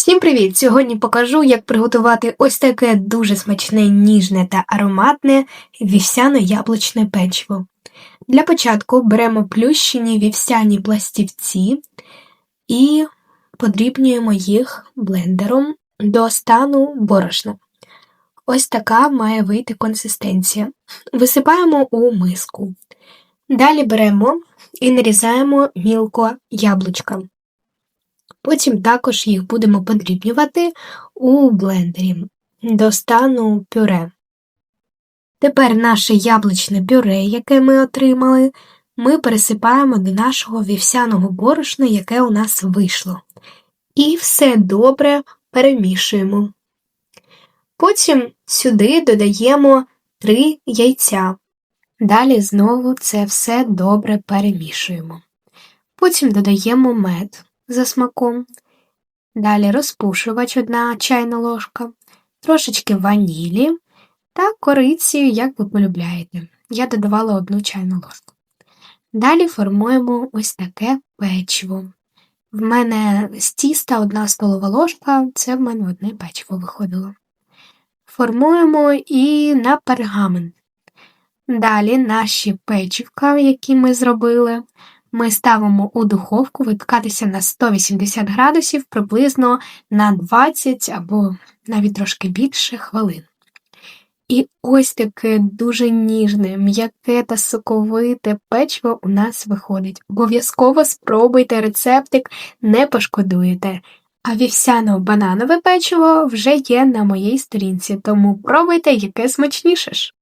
Всім привіт! Сьогодні покажу, як приготувати ось таке дуже смачне, ніжне та ароматне вівсяно-яблучне печиво. Для початку беремо плющені вівсяні пластівці і подрібнюємо їх блендером до стану борошна. Ось така має вийти консистенція. Висипаємо у миску. Далі беремо і нарізаємо мілко яблучка. Потім також їх будемо подрібнювати у блендері до стану пюре. Тепер наше яблучне пюре, яке ми отримали, ми пересипаємо до нашого вівсяного борошна, яке у нас вийшло. І все добре перемішуємо. Потім сюди додаємо 3 яйця. Далі знову це все добре перемішуємо. Потім додаємо мед за смаком. Далі розпушувач одна чайна ложка, трошечки ванілі та кориці, як ви полюбляєте. Я додавала одну чайну ложку. Далі формуємо ось таке печиво. В мене з тіста одна столова ложка, це в мене одне печиво виходило. Формуємо і на пергамент. Далі наші печивка, які ми зробили, ми ставимо у духовку випікатися на 180 градусів приблизно на 20 або навіть трошки більше хвилин. І ось таке дуже ніжне, м'яке та соковите печиво у нас виходить. Обов'язково спробуйте рецептик, не пошкодуєте. А вівсяно-бананове печиво вже є на моїй сторінці, тому пробуйте, яке смачніше ж.